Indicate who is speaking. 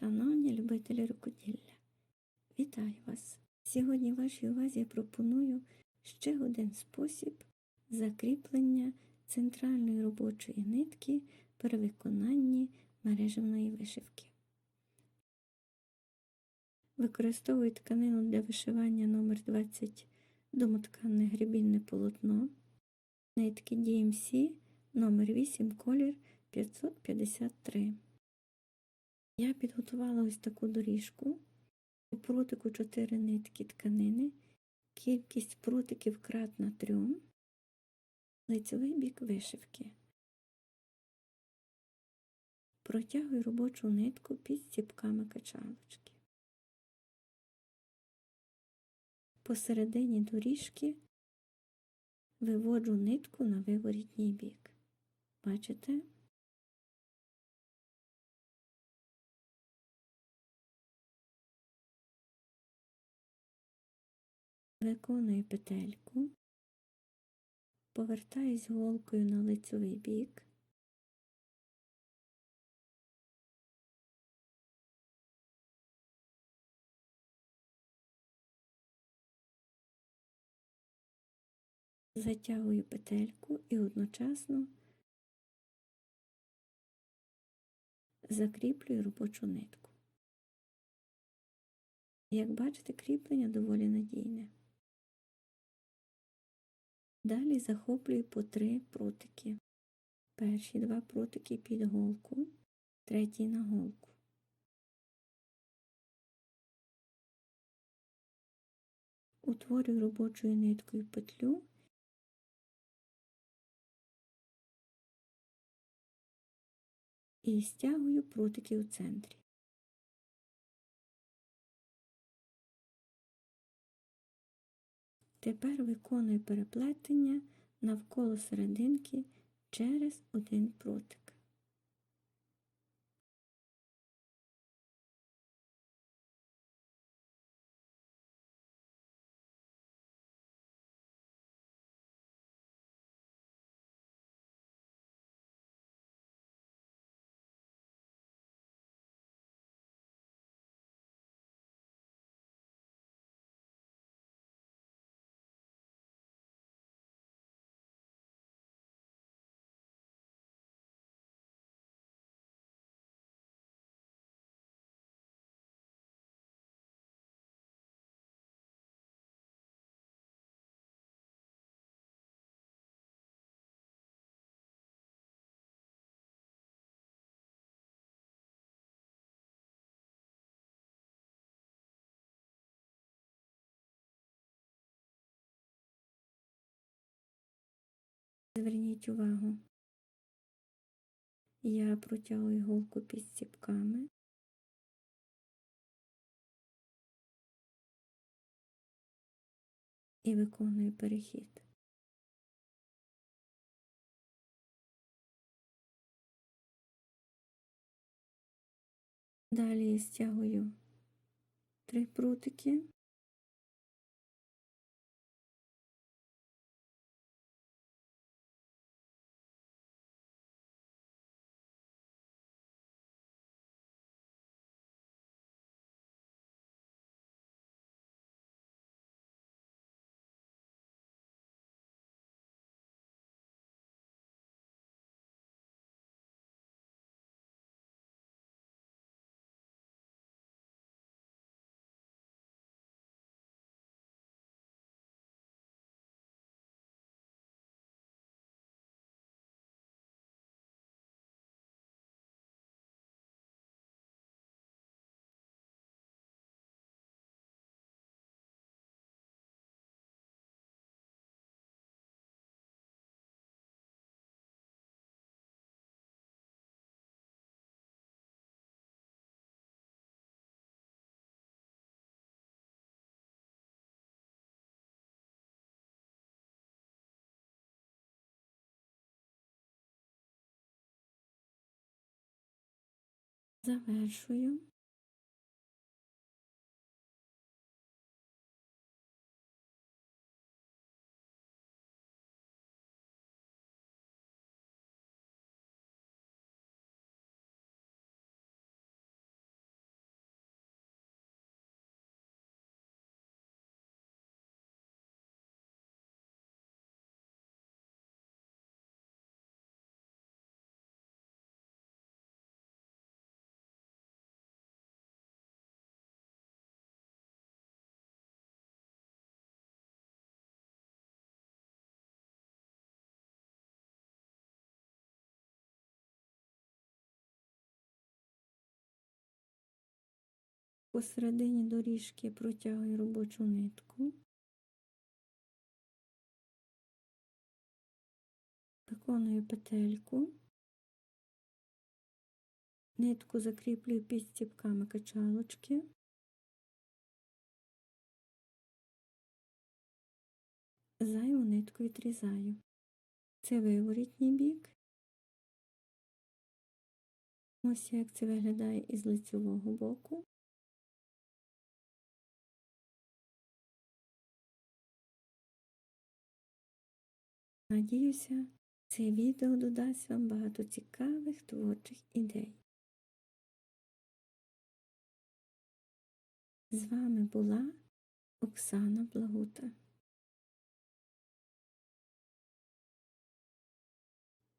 Speaker 1: Шановні любителі рукоділля, вітаю вас! Сьогодні вашій увазі я пропоную ще один спосіб закріплення центральної робочої нитки при виконанні мережевної вишивки. Використовую тканину для вишивання номер 20 домотканне гребінне полотно, нитки DMC номер 8 колір 553. Я підготувала ось таку доріжку. У прутику 4 нитки тканини, кількість прутиків кратна 3, лицевий бік вишивки. Протягую робочу нитку під стіпками качалочки. Посередині доріжки виводжу нитку на виворітній бік. Бачите? Виконую петельку, повертаюсь голкою на лицевий бік. Затягую петельку і одночасно закріплюю робочу нитку. Як бачите, кріплення доволі надійне. Далі захоплюю по три прутики. Перші два прутики під голку, третій на голку. Утворюю робочою ниткою петлю і стягую прутики у центрі. Тепер виконую переплетення навколо серединки через один прутик. Зверніть увагу, я протягую голку під стіпками. І виконую перехід. Далі стягую три прутики. 蛋白爱哟 Посередині доріжки протягую робочу нитку. Виконую петельку. Нитку закріплюю під стіпками качалочки. Зайву нитку відрізаю. Це виворітній бік. Ось як це виглядає із лицевого боку. Надіюся, це відео додасть вам багато цікавих творчих ідей. З вами була Оксана Благута.